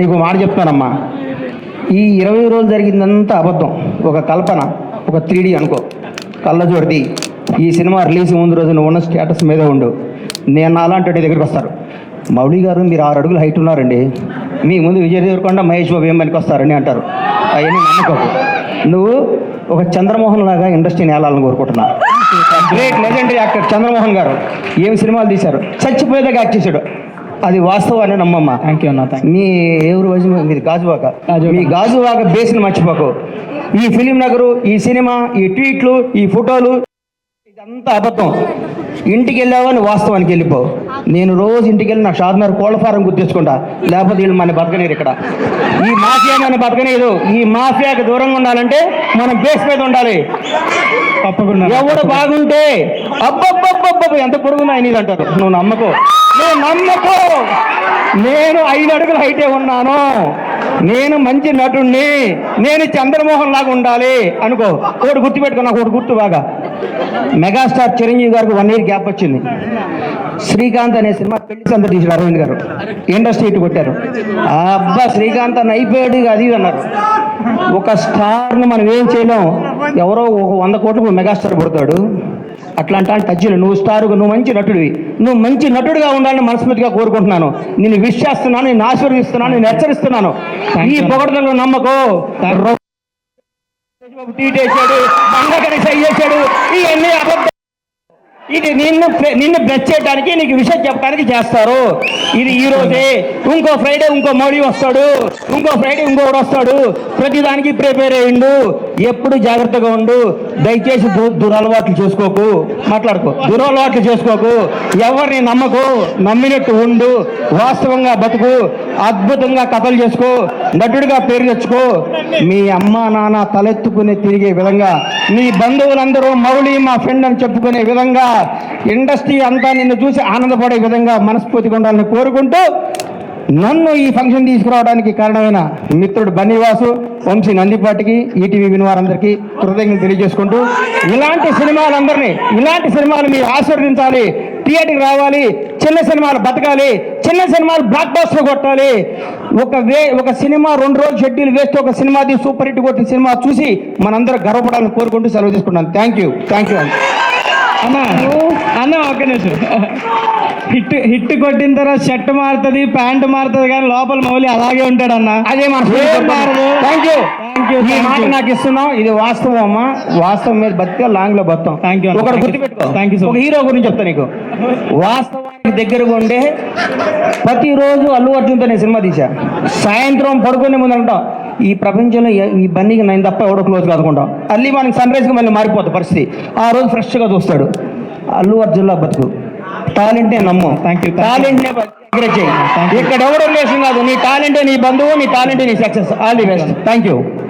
నీకు మాట చెప్తానమ్మా ఈ ఇరవై రోజులు జరిగిందంతా అబద్ధం. ఒక కల్పన ఒక త్రీడీ అనుకో. కళ్ళజోడిది ఈ సినిమా రిలీజ్ ముందు రోజు నువ్వు ఉన్న స్టేటస్ మీదే ఉండు. నేను అలాంటి దగ్గరికి వస్తారు. మౌళి గారు మీరు ఆరు అడుగులు హైట్ ఉన్నారండి. మీ ముందు విజయ్ దేవరకొండ మహేష్ బాబు ఏం పనికి వస్తారని అంటారు. అవన్నీ నమ్మకం. నువ్వు ఒక చంద్రమోహన్ లాగా ఇండస్ట్రీని ఏలాలని కోరుకుంటున్నా. గ్రేట్ లెజెండరీ యాక్టర్ చంద్రమోహన్ గారు. ఏం సినిమాలు తీశారు? చచ్చిపోయేదాకా యాక్ట్ చేశాడు. అది వాస్తవాన్ని నమ్మమ్మా. థ్యాంక్ యూ అన్న మీ ఎవరు వయసు? మీది గాజువాక. గాజువాక. మీ గాజువాక బేస్ని మర్చిపోకు. ఈ ఫిలిం నగరు ఈ సినిమా ఈ ట్వీట్లు ఈ ఫోటోలు ఇదంతా అబద్ధం. ఇంటికి వెళ్ళావని వాస్తవానికి వెళ్ళిపో. నేను రోజు ఇంటికి వెళ్ళి నా షాద్నగర్ కోళ్ళ ఫారం గుర్తించుకుంటా. లేకపోతే వీళ్ళు మన బతకనేరు ఇక్కడ. ఈ మాఫియా మన బతకనేదు ఈ మాఫియాకి దూరంగా ఉండాలంటే మనం బేస్ మీద ఉండాలి. తప్పకుండా ఎవడు బాగుంటే అబ్బబ్బబ్బబ్బ ఎంత పొడుగున్నా ఆయన అంటారు. నువ్వు నమ్మకు. నువ్వు నమ్మకు. నేను ఐదు అడుగులు హైటే ఉన్నాను. నేను మంచి నటుణ్ణి. నేను చంద్రమోహన్ లాగా ఉండాలి. అనుకో. ఒకటి గుర్తుపెట్టుకో నాకు ఒకటి గుర్తు బాగా. మెగాస్టార్ చిరంజీవి గారికి వన్ ఇయర్ గ్యాప్ వచ్చింది. శ్రీకాంత్ అనే సినిమా పెళ్ళి సంత తీసాడు అరవింద్ గారు. ఇండస్ట్రీ ఇటు కొట్టారు. ఆ అబ్బా శ్రీకాంత్ అని అయిపోయాడు అది అన్నారు. ఒక స్టార్ని మనం ఏం చేయలేం. ఎవరో ఒక వంద కోట్లకు మెగాస్టార్ పుడతాడు. అట్లాంటి టచ్లు నువ్వు స్టార్ నువ్వు మంచి నటుడివి. నువ్వు మంచి నటుడిగా ఉండాలని మనస్ఫూర్తిగా కోరుకుంటున్నాను. నేను విష్ చేస్తున్నాను నేను ఆశీర్వదిస్తున్నాను నేను హెచ్చరిస్తున్నాను. ఈ పొగడతలు నమ్మకో. ఇవన్నీ అబద్ధం ఇది నిన్ను ప్ర- నిన్ను బ్రష్ చేయడానికి నీకు విషయం చెప్పడానికి చేస్తారు. ఇది ఈ రోజే. ఇంకో ఫ్రైడే ఇంకో మోడీ వస్తాడు. ఇంకో ఫ్రైడే ఇంకోడు వస్తాడు. ప్రతిదానికి ప్రిపేర్ అయ్యిండు. ఎప్పుడు జాగ్రత్తగా ఉండు. దయచేసి దు దురలవాట్లు చేసుకోకు. మాట్లాడుకో. దురలవాట్లు చేసుకోకు. ఎవరిని నమ్మకు నమ్మినట్టు ఉండు. వాస్తవంగా బతుకు. అద్భుతంగా కథలు చేసుకో. నటుడిగా పేరు తెచ్చుకో. మీ అమ్మ నాన్న తలెత్తుకుని తిరిగే విధంగా మీ బంధువులందరూ మౌళి మా ఫ్రెండ్ అని చెప్పుకునే విధంగా ఇండస్ట్రీ అంతా నిన్ను చూసి ఆనందపడే విధంగా మనస్ఫూర్తిగా ఉండాలని కోరుకుంటూ నన్ను ఈ ఫంక్షన్ తీసుకురావడానికి కారణమైన మిత్రుడు బన్నివాసు వంశీ నందిపాటికి ఈటీవీ వినివారందరికీ కృతజ్ఞతలు తెలియజేసుకుంటూ ఇలాంటి సినిమాలందరినీ ఇలాంటి సినిమాలు మీరు ఆస్వాదించాలి థియేటర్కి రావాలి చిన్న సినిమాలు బతకాలి చిన్న సినిమాలు బ్లాక్ బాస్టర్ కొట్టాలి. ఒక వే ఒక సినిమా రెండు రోజులు షెడ్యూల్ వేస్తే ఒక సినిమా తీసి సూపర్ హిట్ కొట్టిన సినిమా చూసి మనందరూ గర్వపడాలని కోరుకుంటూ సెలవు తీసుకుంటాను థ్యాంక్ యూ థ్యాంక్ యూ అన్న అన్న ఒక్క నిమిషం. హిట్ హిట్ కొట్టిన తర్వాత షర్ట్ మారుతుంది ప్యాంట్ మారుతుంది కానీ లోపల మౌలి అలాగే ఉంటాడు అన్న అదే. థ్యాంక్ యూ ఈ మాట. నాకు ఇస్తున్నాం ఇది వాస్తవం అమ్మా. వాస్తవం మీద బతికే లాంగ్లో బతాం you, అన్న. ఒకటి. గుర్తుపెట్టుకో. ఒక much. హీరో గురించి చెప్తా నీకు. వాస్తవానికి దగ్గరగా ఉండే ప్రతిరోజు అల్లు అర్జున్తో నేను సినిమా తీసా సాయంత్రం పడుకునే ముందు అంటాం ఈ ప్రపంచంలో ఈ బండికి నేను తప్ప ఎవడో క్లోజ్ కాదుకుంటాం అల్లి మనకి సన్ రైజ్కి మళ్ళీ మారిపోతుంది పరిస్థితి. ఆ రోజు ఫ్రెష్గా చూస్తాడు. అల్లు అర్జున్లా బతుకు. టాలెంటే నమ్ము. Thank you, thank you. టాలెంట్నే ఎంకరేజ్ చేయి. ఇక్కడ ఎవడో లేసం కాదు. నీ టాలెంటే నీ బంధువు నీ టాలెంటే నీ success all the best thank you